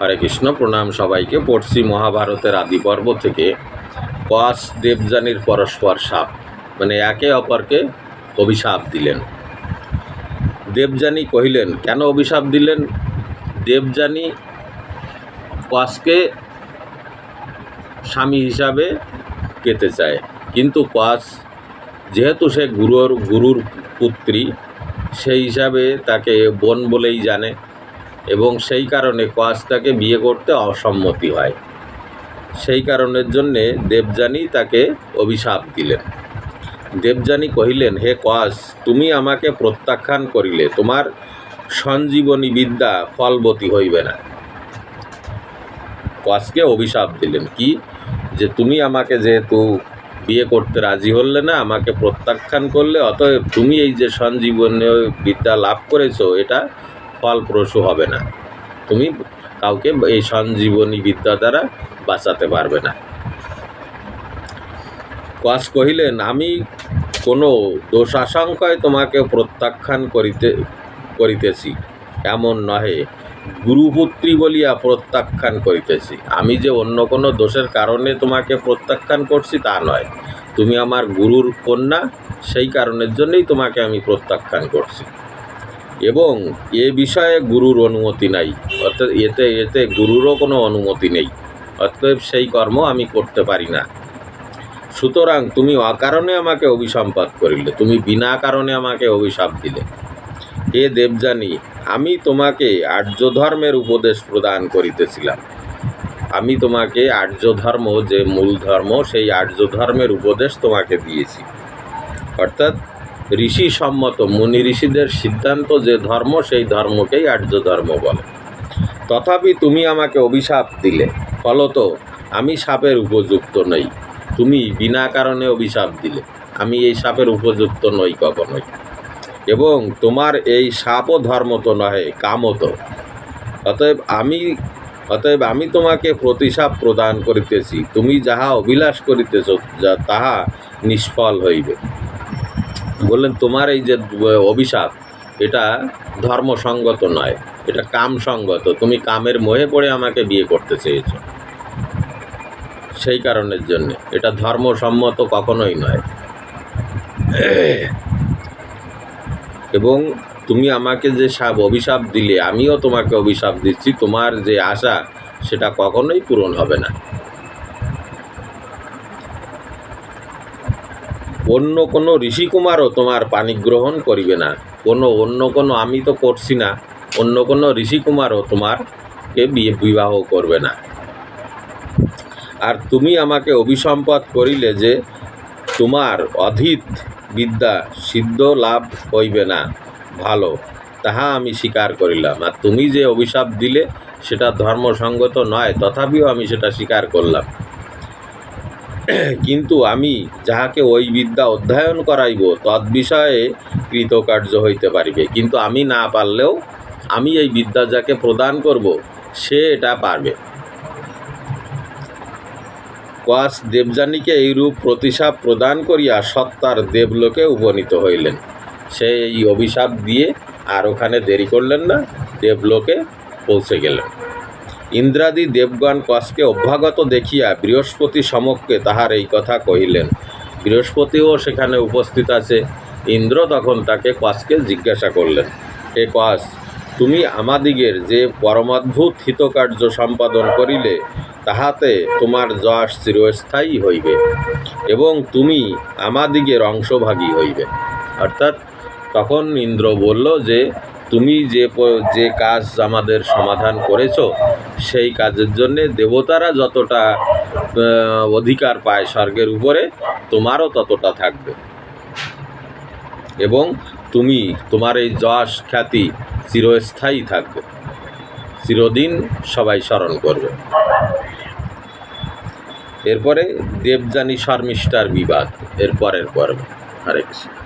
হরে কৃষ্ণ, প্রণাম সবাইকে। পড়ছি মহাভারতের আদি পর্ব থেকে কস দেবযানীর পরস্পর সাপ। মানে একে অপরকে অভিশাপ দিলেন। দেবযানী কহিলেন, কেন অভিশাপ দিলেন? দেবযানী কসকে স্বামী হিসাবে পেতে চায়। কিন্তু কস যেহেতু সে গুরুর গুরুর পুত্রী, সেই হিসাবে তাকে বোন বলেই জানে। এবং সেই কারণে কস তাকে বিয়ে করতে অসম্মতি হয়। সেই কারণের জন্যে দেবযানী তাকে অভিশাপ দিলেন। দেবযানী কহিলেন, হে কস তুমি আমাকে প্রত্যাখ্যান করিলে, তোমার সঞ্জীবনী বিদ্যা ফলবতী হইবে না। কসকে অভিশাপ দিলেন, কি? যে তুমি আমাকে যেহেতু বিয়ে করতে রাজি হলে না, আমাকে প্রত্যাখ্যান করলে, অতএব তুমি এই যে সঞ্জীবনী বিদ্যা লাভ করেছ, এটা ফলপ্রসূ হবে না। তুমি কাউকে এই সঞ্জীবনী বিদ্যা দ্বারা বাঁচাতে পারবে না। কস কহিলেন, আমি কোনো দোষ আশঙ্কায় তোমাকে প্রত্যাখ্যান করিতে, করিতেছি, এমন নহে। গুরুপুত্রী বলিয়া প্রত্যাখ্যান করিতেছি। আমি যে অন্য কোনো দোষের কারণে তোমাকে প্রত্যাখ্যান করছি তা নয়। তুমি আমার গুরুর কন্যা, সেই কারণের জন্যই তোমাকে আমি প্রত্যাখ্যান করছি। এবং এ বিষয়ে গুরুর অনুমতি নাই। অর্থাৎ এতে এতে গুরুরও কোনো অনুমতি নেই। অতএব সেই কর্ম আমি করতে পারি না। সুতরাং তুমি অকারণে আমাকে অভিসম্পাত করিলে, তুমি বিনা কারণে আমাকে অভিশাপ দিলে। হে দেবযানী, আমি তোমাকে আর্য ধর্মের উপদেশ প্রদান করিতেছিলাম। আমি তোমাকে আর্য ধর্ম যে মূল ধর্ম সেই আর্য ধর্মের উপদেশ তোমাকে দিয়েছি। অর্থাৎ ঋষি সম্মত মুনি ঋষিদের সিদ্ধান্ত যে ধর্ম, সেই ধর্মকেই আর্য ধর্ম বলে। তথাপি তুমি আমাকে অভিশাপ দিলে। ফলত আমি সাপের উপযুক্ত নই। তুমি বিনা কারণে অভিশাপ দিলে। আমি এই সাপের উপযুক্ত নই কখনোই। এবং তোমার এই সাপও ধর্ম তো নহে কামও তো অতএব আমি অতএব আমি তোমাকে প্রতিশাপ প্রদান করিতেছি। তুমি যাহা অভিলাষ করিতেছ, যা তাহা নিষ্ফল হইবে। বললেন, তোমার এই যে অভিশাপ, এটা ধর্মসঙ্গত নয়, এটা কামসঙ্গত। তুমি কামের মোহে পড়ে আমাকে বিয়ে করতে চেয়েছো। সেই কারণের জন্যে। এটা ধর্মসম্মত কখনোই নয়। এবং তুমি আমাকে যে সাপ অভিশাপ দিলে, আমিও তোমাকে অভিশাপ দিচ্ছি। তোমার যে আশা, সেটা কখনোই পূরণ হবে না। অন্য কোনো ঋষিকুমারও তোমার পানি গ্রহণ করিবে না। কোনো অন্য কোনো আমি তো করছি না, অন্য কোনো ঋষিকুমারও তোমারকে বিয়ে বিবাহ করবে না। আর তুমি আমাকে অভিসম্পদ করিলে যে তোমার অধীত বিদ্যা সিদ্ধ লাভ হইবে না, ভালো, তাহা আমি স্বীকার করিলাম। আর তুমি যে অভিশাপ দিলে, সেটা ধর্মসঙ্গত নয়, তথাপিও আমি সেটা স্বীকার করলাম। কিন্তু আমি যাহাকে ওই বিদ্যা অধ্যয়ন করাইব তদ্বিষয়ে কৃতকার্য হইতে পারিবে। কিন্তু আমি না পারলেও আমি এই বিদ্যা যাকে প্রদান করব, সে এটা পারবে। কোয়াস দেবযানীকে এইরূপ প্রতিশাপ প্রদান করিয়া সত্তার দেবলোকে উপনীত হইলেন। সে এই অভিশাপ দিয়ে আর ওখানে দেরি করলেন না, দেবলোকে পৌঁছে গেলেন। ইন্দ্রাদি দেবগণ কসকে অভ্যাগত দেখিয়া বৃহস্পতি সমক্ষে তাহার এই কথা কহিলেন, বৃহস্পতিও সেখানে উপস্থিত আছে। ইন্দ্র তখন তাকে কসকে জিজ্ঞাসা করলেন, হে কস, তুমি আমাদিগের যে পরমাদ্ভুত হিতকার্য সম্পাদন করিলে, তাহাতে তোমার যশ চিরস্থায়ী হইবে এবং তুমি আমাদিগের অংশভাগী হইবে। অর্থাৎ তখন ইন্দ্র বলল যে তুমি যে যে কাজ আমাদের সমাধান করেছ, সেই কাজের জন্যে দেবতারা যতটা অধিকার পায় স্বর্গের উপরে, তোমারও ততটা থাকবে। এবং তুমি, তোমার এই যশ খ্যাতি চিরস্থায়ী থাকবে। চিরদিন সবাই স্মরণ করবে। এরপরে দেবযানী শর্মিষ্ঠার বিবাদ, এর পরের পর্ব। হরে কৃষ্ণ।